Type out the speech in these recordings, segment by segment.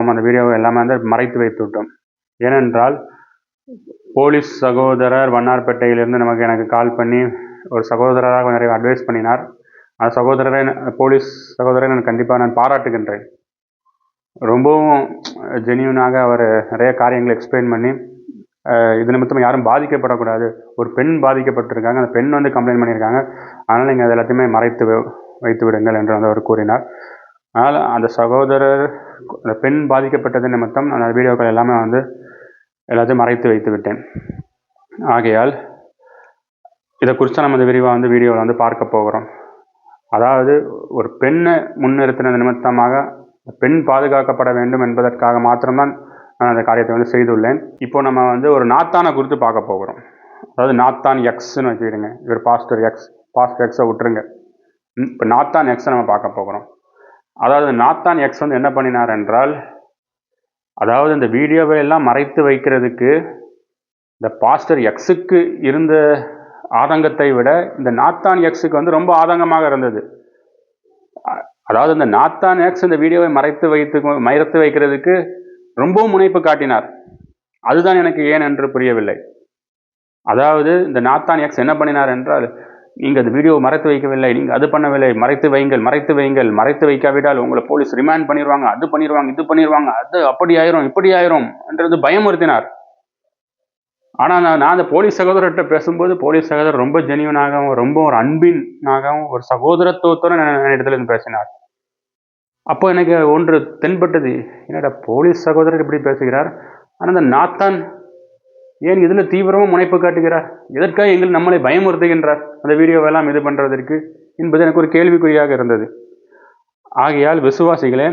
நம்ம அந்த வீடியோவை எல்லாமே வந்து மறைத்து வைத்து விட்டோம். ஏனென்றால் போலீஸ் சகோதரர் வண்ணார்பேட்டையிலிருந்து நமக்கு எனக்கு கால் பண்ணி ஒரு சகோதரராக நிறைய அட்வைஸ் பண்ணினார். அந்த சகோதரரை போலீஸ் சகோதரரை நான் கண்டிப்பாக நான் பாராட்டுகின்றேன். ரொம்பவும் ஜெனியூனாக அவர் நிறைய காரியங்களை எக்ஸ்பிளைன் பண்ணி இது நிமித்தம் யாரும் பாதிக்கப்படக்கூடாது. ஒரு பெண் பாதிக்கப்பட்டிருக்காங்க. அந்த பெண் வந்து கம்ப்ளைண்ட் பண்ணியிருக்காங்க. அதனால் நீங்கள் அது எல்லாத்தையுமே மறைத்து வைத்து விடுங்கள் என்று வந்து அவர் கூறினார். அதனால் அந்த சகோதரர் அந்த பெண் பாதிக்கப்பட்டது நிமித்தம் அந்த வீடியோக்கள் எல்லாமே வந்து எல்லாத்தையும் மறைத்து வைத்து விட்டேன். ஆகையால் இதை குறித்து நம்ம இந்த விரிவாக வந்து வீடியோவில் வந்து பார்க்க போகிறோம். அதாவது ஒரு பெண்ணை முன்னிறுத்தினது நிமித்தமாக பெண் பாதுகாக்கப்பட வேண்டும் என்பதற்காக மாத்திரம்தான் நான் அந்த காரியத்தை வந்து செய்துள்ளேன். இப்போ நம்ம வந்து ஒரு நாத்தானை குறித்து பார்க்க போகிறோம். அதாவது நாத்தான் எக்ஸ்ன்னு வச்சுக்கிடுங்க. இவர் பாஸ்டர் எக்ஸ் பாஸ்டர் எக்ஸை விட்டுருங்க. இப்போ நாத்தான் எக்ஸை நம்ம பார்க்க போகிறோம். அதாவது நாத்தான் எக்ஸ் வந்து என்ன பண்ணினார் என்றால் அதாவது இந்த வீடியோவை எல்லாம் மறைத்து வைக்கிறதுக்கு இந்த பாஸ்டர் எக்ஸுக்கு இருந்த ஆதங்கத்தை விட இந்த நாத்தான் எக்ஸுக்கு வந்து ரொம்ப ஆதங்கமாக இருந்தது. அதாவது இந்த நாத்தான் எக்ஸ் இந்த வீடியோவை மறைத்து வைத்து மறைத்து வைக்கிறதுக்கு ரொம்பவும் முனைப்பு காட்டினார். அதுதான் எனக்கு ஏன் என்று புரியவில்லை. அதாவது இந்த நாத்தான் எக்ஸ் என்ன பண்ணினார் என்றால் நீங்கள் அந்த வீடியோ மறைத்து வைக்கவில்லை. நீங்கள் அது பண்ணவில்லை. மறைத்து வைங்கள் மறைத்து வைங்கள். மறைத்து வைக்காவிட்டால் உங்களை போலீஸ் ரிமாண்ட் பண்ணிடுவாங்க அது பண்ணிடுவாங்க இது பண்ணிடுவாங்க அது அப்படி ஆயிரும் இப்படி ஆயிரும் என்றது பயமுறுத்தினார். ஆனால் நான் நான் அந்த போலீஸ் சகோதரர்கிட்ட பேசும்போது போலீஸ் சகோதரர் ரொம்ப ஜெனியூனாகவும் ரொம்ப ஒரு அன்பினாகவும் ஒரு சகோதரத்துவத்தோடு இடத்துல இருந்து பேசினார். அப்போ எனக்கு ஒன்று தென்பட்டது. என்னடா போலீஸ் சகோதரர் இப்படி பேசுகிறார்? ஆனால் அந்த நாத்தான் ஏன் இதில் தீவிரமாக முனைப்பு காட்டுகிறார்? எதற்காக எங்கள் நம்மளை பயமுறுத்துகின்றார்? அந்த வீடியோவெல்லாம் இது பண்ணுறதற்கு என்பது எனக்கு ஒரு கேள்விக்குறியாக இருந்தது. ஆகையால் விசுவாசிகளே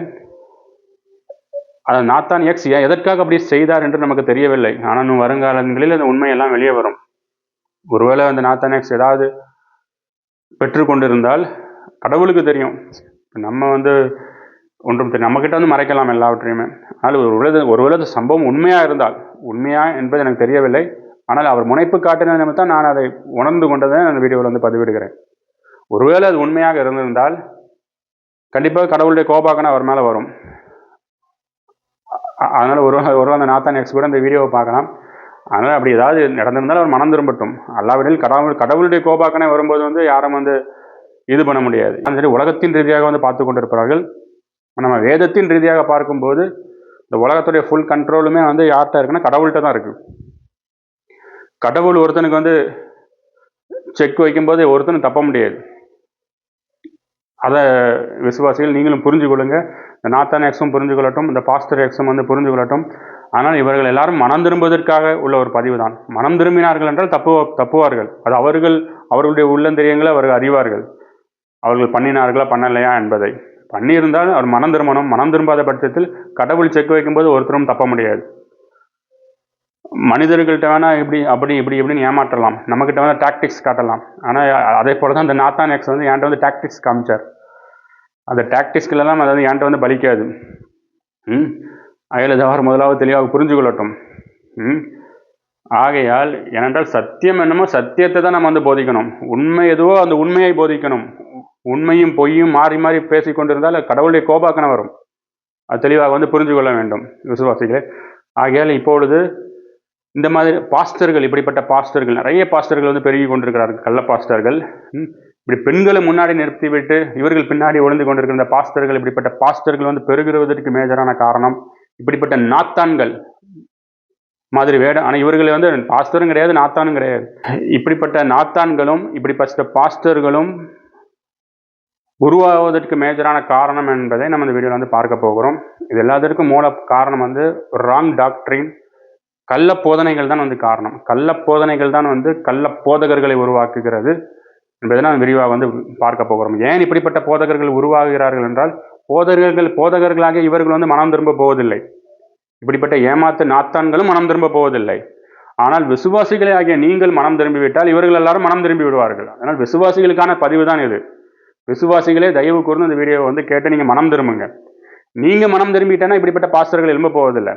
அதை நாத்தான் எக்ஸ் எதற்காக அப்படி செய்தார் என்று நமக்கு தெரியவில்லை. ஆனால் வருங்காலங்களில் அந்த உண்மையெல்லாம் வெளியே வரும். ஒருவேளை அந்த நாத்தான் எக்ஸ் ஏதாவது பெற்றுக்கொண்டிருந்தால் கடவுளுக்கு தெரியும். நம்ம வந்து ஒன்றும் தெரியும் நம்மக்கிட்ட வந்து மறைக்கலாம் எல்லாவற்றையுமே. ஆனால் ஒரு ஒருவேளை ஒருவேளை சம்பவம் உண்மையாக இருந்தால் உண்மையா என்பது எனக்கு தெரியவில்லை. ஆனால் அவர் முனைப்பு காட்டின நிமித்தம் நான் அதை உணர்ந்து கொண்டதை அந்த வீடியோவில் வந்து பதிவிடுகிறேன். ஒருவேளை அது உண்மையாக இருந்திருந்தால் கண்டிப்பாக கடவுளுடைய கோபாக்கன அவர் மேலே வரும். அதனால் ஒரு ஒரு அந்த நாத்தான் எக்ஸ் கூட இந்த வீடியோவை பார்க்கலாம். அதனால் அப்படி ஏதாவது நடந்திருந்தாலும் அவர் மனம் திரும்பட்டும். அல்லாவிடில் கடவுள் கடவுளுடைய கோபாக்கனை வரும்போது வந்து யாரும் வந்து இது பண்ண முடியாது. அந்த சரி உலகத்தின் ரீதியாக வந்து பார்த்து கொண்டிருப்பார்கள் நம்ம வேதத்தின் ரீதியாக பார்க்கும்போது இந்த உலகத்துடைய ஃபுல் கண்ட்ரோலுமே வந்து யார்கிட்ட இருக்குன்னா கடவுள்கிட்ட தான் இருக்குது கடவுள் ஒருத்தனுக்கு வந்து செக் வைக்கும்போது ஒருத்தனும் தப்ப முடியாது. அதை விசுவாசிகள் நீங்களும் புரிஞ்சு கொள்ளுங்க. இந்த நாத்தான் எக்ஸும் புரிஞ்சு கொள்ளட்டும். இந்த பாஸ்டர் எக்ஸும் வந்து புரிஞ்சு கொள்ளட்டும். ஆனால் இவர்கள் எல்லாரும் மனம் திரும்புவதற்காக உள்ள ஒரு பதிவு தான். மனம் திரும்பினார்கள் என்றால் தப்பு தப்புவார்கள். அது அவர்கள் அவர்களுடைய உள்ளந்தெரியங்களை அவர்கள் அறிவார்கள். அவர்கள் பண்ணினார்களா பண்ணலையா என்பதை. பண்ணியிருந்தால் அவர் மனம் திரும்பணும் மனம் திரும்பாத பட்சத்தில் கடவுள் செக் வைக்கும்போது ஒருத்தரும் தப்ப முடியாது. மனிதர்கள்ட்ட வேணால் இப்படி அப்படி இப்படி இப்படின்னு ஏமாற்றலாம். நம்மக்கிட்ட வேணால் டாக்டிக்ஸ் காட்டலாம். ஆனால் அதே போல தான் இந்த நாத்தான் எக்ஸ் வந்து என்கிட்ட வந்து டாக்டிக்ஸ் காமிச்சார். அந்த டாக்டிக்ஸ்களெல்லாம் அதாவது என்கிட்ட வந்து பலிக்காது. ம்? அயல் தவறு முதலாவது தெளிவாக புரிஞ்சு கொள்ளட்டும். ம்? ஆகையால் ஏனென்றால் சத்தியம் என்னமோ சத்தியத்தை தான் நம்ம வந்து போதிக்கணும். உண்மை எதுவோ அந்த உண்மையை போதிக்கணும். உண்மையும் பொய்யும் மாறி மாறி பேசி கொண்டிருந்தால் கடவுளுடைய கோபாக்கணம் வரும். அது தெளிவாக வந்து புரிஞ்சு கொள்ள வேண்டும் விசுவாசிகளே. ஆகையால் இப்பொழுது இந்த மாதிரி பாஸ்டர்கள் இப்படிப்பட்ட பாஸ்டர்கள் நிறைய பாஸ்டர்கள் வந்து பெருகி கொண்டிருக்கிறார்கள் கள்ள பாஸ்டர்கள். இப்படி பெண்களை முன்னாடி நிறுத்திவிட்டு இவர்கள் பின்னாடி ஒளிந்து கொண்டிருக்கிற பாஸ்டர்கள் இப்படிப்பட்ட பாஸ்டர்கள் வந்து பெருகிறதற்கு மேஜரான காரணம் இப்படிப்பட்ட நாத்தான்கள் மாதிரி வேடம் ஆனால் இவர்களை வந்து பாஸ்டரும் கிடையாது நாத்தானும் கிடையாது. இப்படிப்பட்ட நாத்தான்களும் இப்படிப்பட்ட பாஸ்டர்களும் உருவாவதற்கு மேஜரான காரணம் என்பதை நம்ம இந்த வீடியோவில் வந்து பார்க்க போகிறோம். இது எல்லாத்திற்கும் மூல காரணம் வந்து ராங் டாக்டரின் கள்ள போதனைகள் தான் வந்து காரணம். கள்ள போதனைகள் தான் வந்து கள்ள போதகர்களை உருவாக்குகிறது என்பதை நான் விரிவாக வந்து பார்க்க போகிறோம். ஏன் இப்படிப்பட்ட போதகர்கள் உருவாகிறார்கள் என்றால் போதகர்கள் போதகர்களாக இவர்கள் வந்து மனம் திரும்ப போவதில்லை. இப்படிப்பட்ட ஏமாத்து நாத்தான்களும் மனம் திரும்ப போவதில்லை. ஆனால் விசுவாசிகளே ஆகிய நீங்கள் மனம் திரும்பிவிட்டால் இவர்கள் எல்லாரும் மனம் திரும்பி விடுவார்கள். ஆனால் விசுவாசிகளுக்கான பதிவு தான் இது. விசுவாசிகளே தயவு கூர்ந்து அந்த வீடியோவை வந்து கேட்டு நீங்கள் மனம் திரும்புங்க. நீங்கள் மனம் திரும்பிட்டேன்னா இப்படிப்பட்ட பாஸ்டர்கள் எழும்ப போவதில்லை.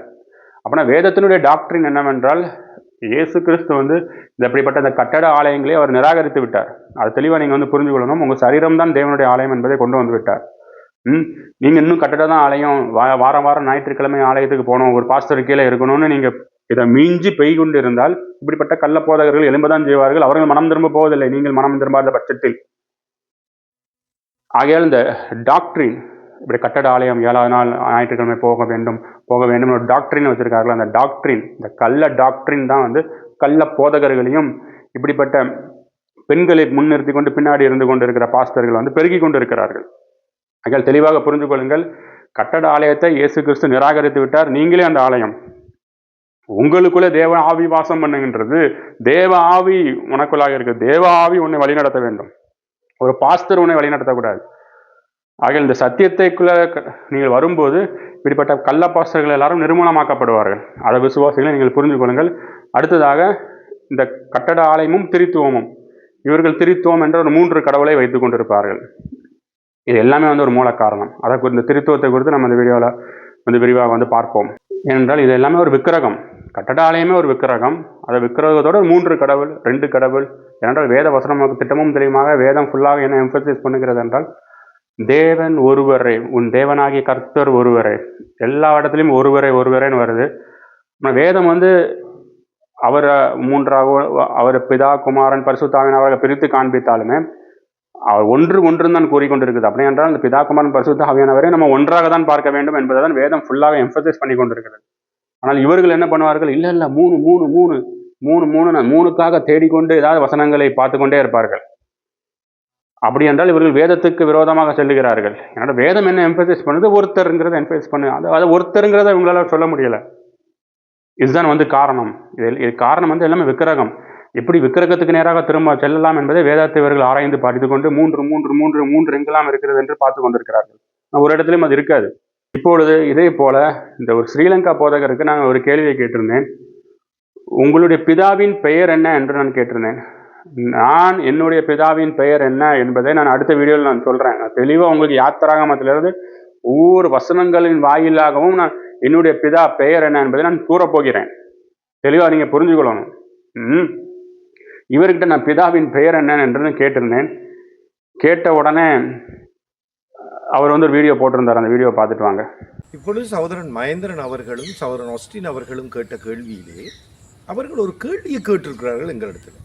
அப்படின்னா வேதத்தினுடைய டாக்டரின் என்னவென்றால் இயேசு கிறிஸ்து வந்து இந்த இப்படிப்பட்ட இந்த கட்டட ஆலயங்களை அவர் நிராகரித்து விட்டார். அது தெளிவாக நீங்கள் வந்து புரிஞ்சு கொள்ளணும். உங்கள் சரீரம் தான் தேவனுடைய ஆலயம் என்பதை கொண்டு வந்து விட்டார். ம்? நீங்கள் இன்னும் கட்டட தான் ஆலயம் வா வாரம் வாரம் ஞாயிற்றுக்கிழமை ஆலயத்துக்கு போகணும். ஒரு பாஸ்டர் கீழே இருக்கணும்னு நீங்கள் இதை மிஞ்சி பெய் கொண்டு இருந்தால் இப்படிப்பட்ட கள்ள போதகர்கள் எழும்பதான் செய்வார்கள். அவர்கள் மனம் திரும்ப போவதில்லை. நீங்கள் மனம் திரும்பாத பட்சத்தில். ஆகையால் இந்த டாக்டரின் இப்படி கட்டட ஆலயம் ஏழாவது நாள் ஞாயிற்றுக்கிழமை போக வேண்டும் போக வேண்டும் ஒரு டாக்டரின் வச்சிருக்கார்கள் அந்த டாக்டரின் இந்த கள்ள டாக்டரின் தான் வந்து கள்ள போதகர்களையும் இப்படிப்பட்ட பெண்களை முன்னிறுத்தி கொண்டு பின்னாடி இருந்து கொண்டு இருக்கிற பாஸ்டர்கள் வந்து பெருகி கொண்டு இருக்கிறார்கள் ஆகையால் தெளிவாக புரிந்து கொள்ளுங்கள் கட்டட ஆலயத்தை இயேசு கிறிஸ்து நிராகரித்து விட்டார் நீங்களே அந்த ஆலயம். உங்களுக்குள்ளே தேவ ஆவி வாசம் பண்ணுகின்றது தேவ ஆவி உனக்குள்ளாக இருக்கு தேவ ஆவி உன்னை வழிநடத்த வேண்டும். ஒரு பாஸ்தர் உன்னை வழிநடத்தக்கூடாது ஆக இந்த சத்தியத்தைக்குள்ள க- நீங்கள் வரும்போது இப்படிப்பட்ட கள்ள பாஸ்தர்கள் எல்லாரும் நிர்மூலமாக்கப்படுவார்கள். அதை விசுவாசிகளை நீங்கள் புரிந்து கொள்ளுங்கள். அடுத்ததாக இந்த கட்டட ஆலயமும் திரித்துவமும் இவர்கள் திரித்துவம் என்ற ஒரு மூன்று கடவுளை வைத்துக் கொண்டிருப்பார்கள். இது எல்லாமே வந்து ஒரு மூல காரணம் அதை இந்த திருத்துவத்தை குறித்து நம்ம இந்த வீடியோவில் வந்து விரிவாக வந்து பார்ப்போம். ஏனென்றால் இது எல்லாமே ஒரு விக்கிரகம். கட்டட ஆலயமே ஒரு விக்கிரகம். அந்த விக்கிரகத்தோட மூன்று கடவுள் ரெண்டு கடவுள். ஏனென்றால் வேத வசனமாக திட்டமும் தெளிவாக வேதம் ஃபுல்லாக என்ன எம்ஃபசைஸ் பண்ணுகிறது என்றால் தேவன் ஒருவரே உன் தேவனாகிய கர்த்தர் ஒருவரே. எல்லா இடத்துலையும் ஒருவரே ஒருவரேன்னு வருது. வேதம் வந்து அவரை மூன்றாக அவர் பிதா குமாரன் பரிசுத்தாவின் அவரை பிரித்து காண்பித்தாலுமே அவர் ஒன்று ஒன்று தான் கூறிக்கொண்டிருக்குது. அப்படி என்றால் அந்த பிதா குமாரன் பரிசுத்த நம்ம ஒன்றாக தான் பார்க்க வேண்டும் என்பதை தான் வேதம் ஃபுல்லாக எம்ஃபசைஸ் பண்ணி கொண்டிருக்கிறது ஆனால் இவர்கள் என்ன பண்ணுவார்கள்? இல்லை இல்லை மூணு மூணு மூணு மூணு மூணு நான் மூணுக்காக தேடிக்கொண்டு ஏதாவது வசனங்களை பார்த்து கொண்டே இருப்பார்கள். அப்படி என்றால் இவர்கள் வேதத்துக்கு விரோதமாக செல்லுகிறார்கள். என்னோட வேதம் என்ன எம்பசைஸ் பண்ணுது? ஒருத்தருங்கிறத எம்பசைஸ் பண்ணு. அது அதை ஒருத்தருங்கிறத இவங்களால சொல்ல முடியல. இதுதான் வந்து காரணம். இது இது காரணம் வந்து எல்லாமே விக்கிரகம். எப்படி விக்கிரகத்துக்கு நேராக திரும்ப செல்லலாம் என்பதை வேதத்தை இவர்கள் ஆராய்ந்து படித்து கொண்டு மூன்று மூன்று மூன்று மூன்று எங்கெல்லாம் இருக்கிறது என்று பார்த்து கொண்டிருக்கிறார்கள் ஒரு இடத்துலையும் அது இருக்காது. இப்பொழுது இதே போல இந்த ஒரு ஸ்ரீலங்கா போதகருக்கு நான் ஒரு கேள்வியை கேட்டிருந்தேன். உங்களுடைய பிதாவின் பெயர் என்ன என்று நான் கேட்டிருந்தேன். நான் என்னுடைய பிதாவின் பெயர் என்ன என்பதை நான் அடுத்த வீடியோவில் நான் சொல்றேன். நான் தெளிவாக உங்களுக்கு யாத்திராகமத்திலிருந்து ஒவ்வொரு வசனங்களின் வாயிலாகவும் நான் என்னுடைய பிதா பெயர் என்ன என்பதை நான் கூறப்போகிறேன் தெளிவாக நீங்க புரிஞ்சுக்கொள்ளணும். ம். இவர்கிட்ட நான் பிதாவின் பெயர் என்ன என்று கேட்டிருந்தேன். கேட்ட உடனே அவர் வந்து ஒரு வீடியோ போட்டிருந்தார். அந்த வீடியோ பார்த்துட்டு வாங்க. இப்பொழுது சகோதரன் மகேந்திரன் அவர்களும் சகோதரன் ஒஸ்டின் அவர்களும் கேட்ட கேள்வியிலே அவர்கள் ஒரு கேள்வியை கேட்டிருக்கிறார்கள் எங்களிடத்தில்.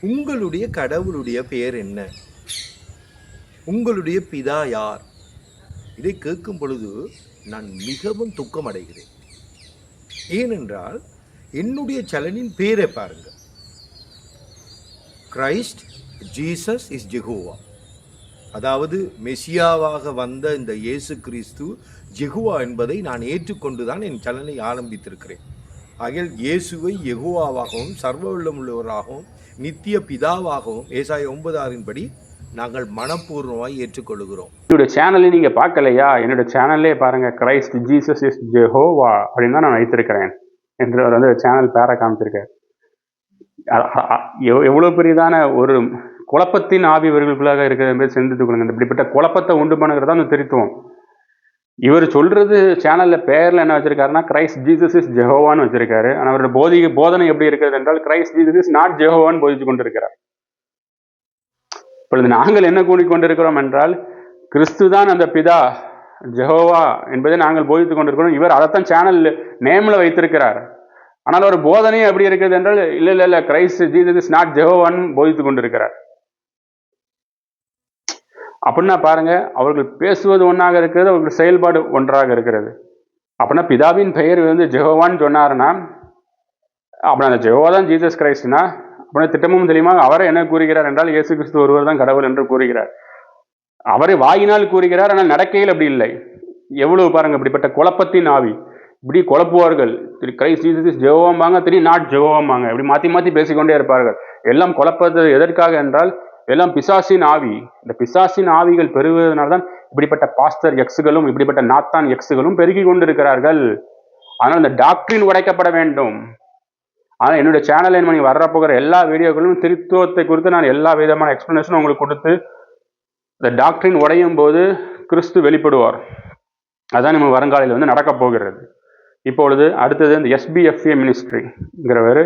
உங்களுடைய கடவுளுடைய பெயர் என்ன? உங்களுடைய பிதா யார்? இதை கேட்கும் பொழுது நான் மிகவும் துக்கம் அடைகிறேன் ஏனென்றால் என்னுடைய சலனின் பேரை பாருங்கள். கிரைஸ்ட் ஜீசஸ் இஸ் ஜெகோவா அதாவது மெசியாவாக வந்த இந்த இயேசு கிறிஸ்து ஜெகுவா என்பதை நான் ஏற்றுக்கொண்டுதான் என் சலனை ஆரம்பித்திருக்கிறேன். ஆகிய இயேசுவை எகுவாவாகவும் சர்வ உள்ளவராகவும் நித்திய பிதாவாகவும் ஏசாய ஒன்பதாறின்படி நாங்கள் மனப்பூர்வமாய் ஏற்றுக்கொள்கிறோம் என்னுடைய சேனலை நீங்கள் பார்க்கலையா? என்னுடைய சேனல்லே பாருங்க கிரைஸ்ட் ஜீசஸ் இஸ் ஜெஹோவா அப்படின்னு தான் நான் வைத்திருக்கிறேன் என்று அவர் வந்து சேனல் பேரை காமிச்சிருக்காரு. எவ்வளோ பெரியதான ஒரு குழப்பத்தின் ஆவி இவர்களுக்குள்ளாக இருக்கிறது என்பதை சிந்தித்துக் கொள்ளுங்க இந்த இப்படிப்பட்ட குழப்பத்தை உண்டு பண்ணுகிறது அந்த திருத்துவம். இவர் சொல்றது சேனல்ல பேர்ல என்ன வச்சிருக்காருன்னா கிரைஸ்ட் ஜீசஸ் இஸ் ஜெஹோவான்னு வச்சிருக்காரு. ஆனால் அவருடைய போதிக போதனை எப்படி இருக்கிறது என்றால் கிரைஸ்ட் ஜீசஸ் இஸ் நாட் ஜெஹோவான்னு போதிச்சு கொண்டிருக்கிறார். இப்பொழுது நாங்கள் என்ன கூறிக்கொண்டிருக்கிறோம் என்றால் கிறிஸ்து தான் அந்த பிதா ஜெஹோவா என்பதை நாங்கள் போதித்துக் கொண்டிருக்கிறோம். இவர் அதைத்தான் சேனல் நேம்ல வைத்திருக்கிறார். ஆனால் ஒரு போதனை எப்படி இருக்கிறது என்றால் இல்ல இல்லை இல்லை கிரைஸ்ட் ஜீசஸ் இஸ் நாட் ஜெஹோவான்னு போதித்துக் கொண்டிருக்கிறார். அப்படின்னா பாருங்கள் அவர்கள் பேசுவது ஒன்றாக இருக்கிறது அவர்கள் செயல்பாடு ஒன்றாக இருக்கிறது. அப்படின்னா பிதாவின் பெயர் வந்து ஜெகோவான்னு சொன்னாருன்னா அப்படி அந்த ஜெகோவா தான் ஜீசஸ் கிரைஸ்ட்னா அப்படின்னா திட்டமும் தெரியுமா அவரை என்ன கூறுகிறார் என்றால் இயேசு கிறிஸ்து ஒருவர் தான் கடவுள் என்று கூறுகிறார். அவரை வாயினால் கூறுகிறார் ஆனால் நடக்கையில் அப்படி இல்லை. எவ்வளவு பாருங்கள் இப்படிப்பட்ட குழப்பத்தின் ஆவி. இப்படி குழப்புவார்கள் திரு கிரைஸ்ட் ஜீசஸ் ஜெகோவாம்பாங்க திரு நாட் ஜெகோவாம்பாங்க. இப்படி மாற்றி மாற்றி பேசிக்கொண்டே இருப்பார்கள். எல்லாம் குழப்பது எதற்காக என்றால் எல்லாம் பிசாசின் ஆவி. இந்த பிசாசின் ஆவிகள் பெருகுவதனால தான் இப்படிப்பட்ட பாஸ்டர் எக்ஸுகளும் இப்படிப்பட்ட நாத்தான் எக்ஸுகளும் பெருகி கொண்டிருக்கிறார்கள். ஆனால் இந்த டாக்டரின் உடைக்கப்பட வேண்டும். ஆனால் என்னுடைய சேனல் என் மணி வர்ற போகிற எல்லா வீடியோக்களும் திருத்துவத்தை குறித்து நான் எல்லா விதமான எக்ஸ்பிளனேஷனும் உங்களுக்கு கொடுத்து இந்த டாக்டரின் உடையும் போது கிறிஸ்து வெளிப்படுவார். அதான் நம்ம வருங்காலையில் வந்து நடக்கப் போகிறது. இப்பொழுது அடுத்தது இந்த எஸ்பிஎஃப்ஏ மினிஸ்ட்ரிங்கிறவர்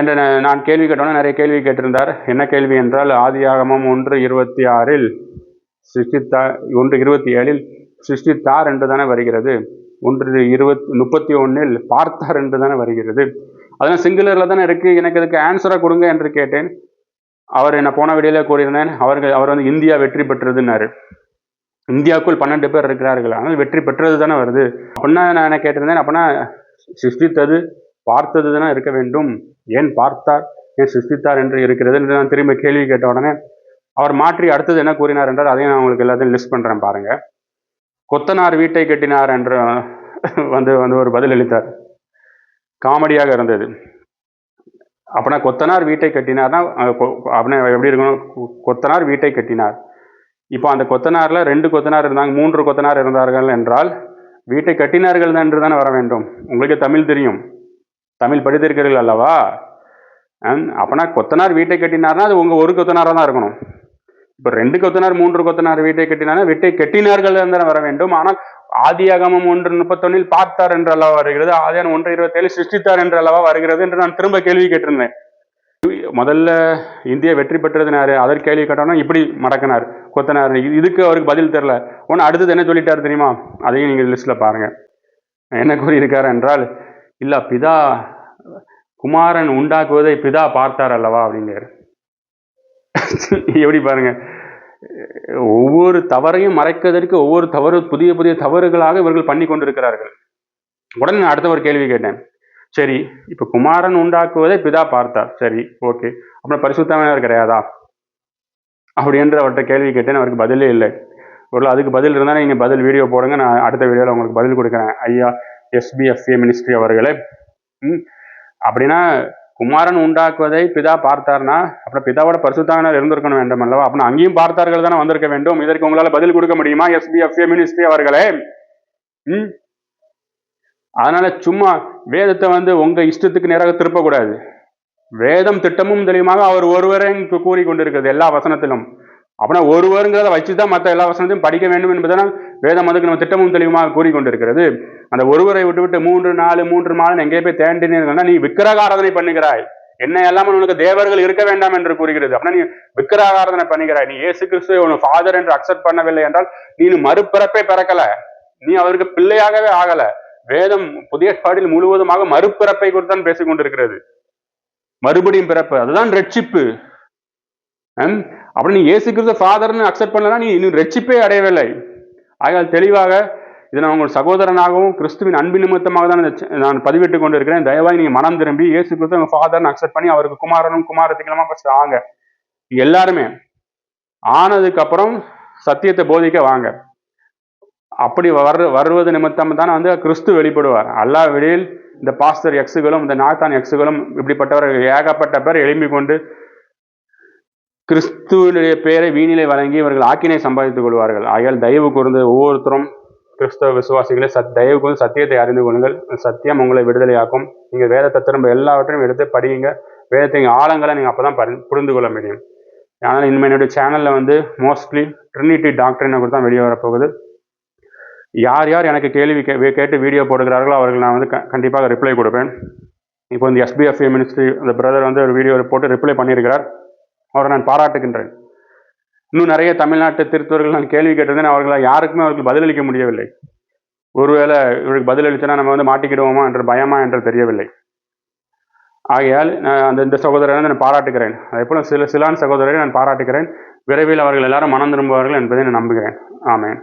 என்ற நான் கேள்வி கேட்டோன்னே நிறைய கேள்வி கேட்டிருந்தார். என்ன கேள்வி என்றால் ஆதியாகமம் ஒன்று இருபத்தி ஆறில் சிருஷ்டித்தா ஒன்று இருபத்தி ஏழில் சிருஷ்டித்தார் என்று தானே வருகிறது. ஒன்று இருபத் முப்பத்தி ஒன்றில் பார்த்தார் என்று தானே வருகிறது. அதெல்லாம் சிங்குலரில் தானே இருக்குது எனக்கு இதுக்கு ஆன்சராக கொடுங்க என்று கேட்டேன். அவர் என்னை போன வெளியில் கூறியிருந்தேன். அவர்கள் அவர் வந்து இந்தியா வெற்றி பெற்றதுன்னாரு. இந்தியாவுக்குள் பன்னெண்டு பேர் இருக்கிறார்கள். ஆனால் வெற்றி பெற்றது தானே வருது. அப்படின்னா நான் என்ன கேட்டிருந்தேன்? அப்படின்னா சிருஷ்டித்தது பார்த்தது தானே இருக்க வேண்டும். ஏன் பார்த்தார்? ஏன் சிருஷ்டித்தார் என்று இருக்கிறது என்று நான் திரும்ப கேள்வி கேட்ட உடனே அவர் மாற்றி அடுத்தது என்ன கூறினார் என்றால் அதையும் நான் உங்களுக்கு எல்லாத்தையும் லிஸ்ட் பண்ணுறேன் பாருங்க. கொத்தனார் வீட்டை கட்டினார் என்று வந்து வந்து ஒரு பதில் அளித்தார். காமெடியாக இருந்தது. அப்படின்னா கொத்தனார் வீட்டை கட்டினார்னா அஹ் அப்படின்னா எப்படி இருக்கணும்? கொ- கொத்தனார் வீட்டை கட்டினார். இப்போ அந்த கொத்தனாரில் ரெண்டு கொத்தனார் இருந்தாங்க மூன்று கொத்தனார் இருந்தார்கள் என்றால் வீட்டை கட்டினார்கள் என்று தானே வர வேண்டும். உங்களுக்கு தமிழ் தெரியும். தமிழ் படித்திருக்கிறீர்கள் அல்லவா? அப்போனா கொத்தனார் வீட்டை கட்டினார்னா அது உங்கள் ஒரு கொத்தனாராக தான் இருக்கணும். இப்போ ரெண்டு கொத்தனார் மூன்று கொத்தனார் வீட்டை கட்டினார்னா வீட்டை கட்டினார்கள் தான் வர வேண்டும். ஆனால் ஆதியாகமம் ஒன்று முப்பத்தொன்னில் பார்த்தார் என்று அல்லவா வருகிறது. ஆதியான் ஒன்று இருபத்தேழு சிருஷ்டித்தார் என்று அல்லவா வருகிறது என்று நான் திரும்ப கேள்வி கேட்டிருந்தேன். முதல்ல இந்தியா வெற்றி பெற்றதுனாரு அதற்கு கேள்வி கேட்டோம்னா இப்படி மடக்கினார் கொத்தனார். இதுக்கு அவருக்கு பதில் தெரில ஒன்று அடுத்தது என்ன சொல்லிட்டார் தெரியுமா? அதையும் நீங்கள் லிஸ்ட்டில் பாருங்கள் என்ன கூறியிருக்கார் என்றால் இல்லை பிதா குமாரன் உண்டாக்குவதை பிதா பார்த்தார் அல்லவா அப்படிங்கிறார். எப்படி பாருங்க. ஒவ்வொரு தவறையும் மறைக்கதற்கு ஒவ்வொரு தவறு புதிய புதிய தவறுகளாக இவர்கள் பண்ணி கொண்டிருக்கிறார்கள். உடனே நான் அடுத்த ஒரு கேள்வி கேட்டேன். சரி இப்போ குமாரன் உண்டாக்குவதை பிதா பார்த்தார். சரி ஓகே. அப்புறம் பரிசுத்தவனர் கிடையாதா? அப்படி என்று அவர்கிட்ட கேள்வி கேட்டேன். அவருக்கு பதிலே இல்லை. ஒரு அதுக்கு பதில் இருந்தால் நீங்கள் பதில் வீடியோ போடுங்க. நான் அடுத்த வீடியோவில் உங்களுக்கு பதில் கொடுக்குறேன். ஐயா எஸ்பிஎஃப்ஏ மினிஸ்ட்ரி அவர்களே. ம், அப்படின்னா குமாரன் உண்டாக்குவதை பிதா பார்த்தார்னா அப்புறம் பிதாவோட பரிசுத்தாவினர் இருந்திருக்கணும் வேண்டும் அல்லவா? அப்படின்னா அங்கேயும் பார்த்தார்கள் தானே வந்திருக்க வேண்டும். இதற்கு உங்களால் பதில் கொடுக்க முடியுமா எஸ்பிஎஃப்ஏ மினிஸ்ட்ரி அவர்களே? ம். அதனால சும்மா வேதத்தை வந்து உங்க இஷ்டத்துக்கு நேராக திருப்பக்கூடாது. வேதம் திட்டமும் தெளிவாக அவர் ஒருவரே கூறி கொண்டிருக்கிறது எல்லா வசனத்திலும். அப்படின்னா ஒருவருங்கிறத வச்சு தான் மற்ற எல்லா வசனத்தையும் படிக்க வேண்டும் என்பதனால் வேதம் அதுக்கு நம்ம திட்டமும் தெளிவுமாக கூறிக்கொண்டிருக்கிறது. அந்த ஒருவரை விட்டுவிட்டு மூன்று நாலு மூன்று மாதம் எங்கே போய் தேண்டினீர்கள்னா நீ விக்கிரகாராதனை பண்ணுகிறாய். என்ன எல்லாமே உனக்கு தேவர்கள் இருக்க வேண்டாம் என்று கூறுகிறது. அப்படின்னா நீ விக்கிரகாராதனை பண்ணுகிறாய். நீ ஏசு கிறிஸ்து உன் ஃபாதர் என்று அக்செப்ட் பண்ணவில்லை என்றால் நீ மறுபிறப்பே பிறக்கல. நீ அவருக்கு பிள்ளையாகவே ஆகல. வேதம் புதிய ஏற்பாடில் முழுவதுமாக மறுபிறப்பை குறித்தான் பேசிக் கொண்டிருக்கிறது. மறுபடியும் பிறப்பு. அதுதான் ரட்சிப்பு. அப்படி நீ ஏசு கிறிஸ்து ஃபாதர்னு அக்செப்ட் பண்ணலன்னா நீ இன்னும் ரட்சிப்பே அடையவில்லை. ஆகையால் தெளிவாக இதை நான் உங்கள் சகோதரனாகவும் கிறிஸ்துவின் அன்பின் நிமித்தமாக தான் நான் பதிவிட்டு கொண்டு இருக்கிறேன் தயவாய் நீங்க மனம் திரும்பி இயேசு கிறிஸ்து உங்க ஃபாதர்னு அக்செப்ட் பண்ணி அவருக்கு குமாரனும் குமாரத்திகளமா ஃபர்ஸ்ட் ஆங்க எல்லாருமே ஆனதுக்கு அப்புறம் சத்தியத்தை போதிக்க வாங்க. அப்படி வரு வருவது நிமித்தம் தான் வந்து கிறிஸ்து வெளிப்படுவார். அல்லா வெளியில் இந்த பாஸ்டர் எக்ஸுகளும் இந்த நாத்தான் எக்ஸுகளும் இப்படிப்பட்டவர்கள் ஏகப்பட்ட பேர் எழும்பி கொண்டு கிறிஸ்துவனுடைய பெயரை வீணிலை வழங்கி இவர்கள் ஆக்கினை சம்பாதித்துக் கொள்வார்கள். ஆகையால் தயவு கூர்ந்து ஒவ்வொருத்தரும் கிறிஸ்தவ விசுவாசிகளை சத் தயவு கூர்ந்து சத்தியத்தை அறிந்து கொள்ளுங்கள். சத்தியம் உங்களை விடுதலையாக்கும். நீங்கள் வேதத்தை திரும்ப எல்லாவற்றையும் எடுத்து படியுங்க. வேதத்தின் ஆழங்களை நீங்கள் அப்போ தான் புரிந்து கொள்ள முடியும். ஆனால் இனிமேல் என்னுடைய சேனலில் வந்து மோஸ்ட்லி ட்ரினிட்டி டாக்டரினை கூட தான் வெளியே வரப்போகுது. யார் யார் எனக்கு கேள்வி கே கேட்டு வீடியோ போடுகிறார்களோ அவர்கள் நான் வந்து க கண்டிப்பாக ரிப்ளை கொடுப்பேன். இப்போ வந்து எஸ்பிஎஃப் மினிஸ்ட்ரி அந்த பிரதர் வந்து ஒரு வீடியோ போட்டு ரிப்ளை பண்ணியிருக்கிறார். அவரை நான் பாராட்டுகின்றேன். இன்னும் நிறைய தமிழ்நாட்டு திருத்தவர்கள் நான் கேள்வி கேட்டிருந்தேன். அவர்களால் யாருக்குமே அவர்களுக்கு பதிலளிக்க முடியவில்லை. ஒருவேளை இவருக்கு பதிலளித்தனா நம்ம வந்து மாட்டிக்கிடுவோமா என்ற பயமா என்று தெரியவில்லை. ஆகையால் நான் அந்த இந்த சகோதரரை நான் பாராட்டுகிறேன். அதே போல சில சிலான் சகோதரரை நான் பாராட்டுகிறேன். விரைவில் அவர்கள் எல்லாரும் மனம் திரும்புவார்கள் என்பதை நான் நம்புகிறேன். ஆமேன்.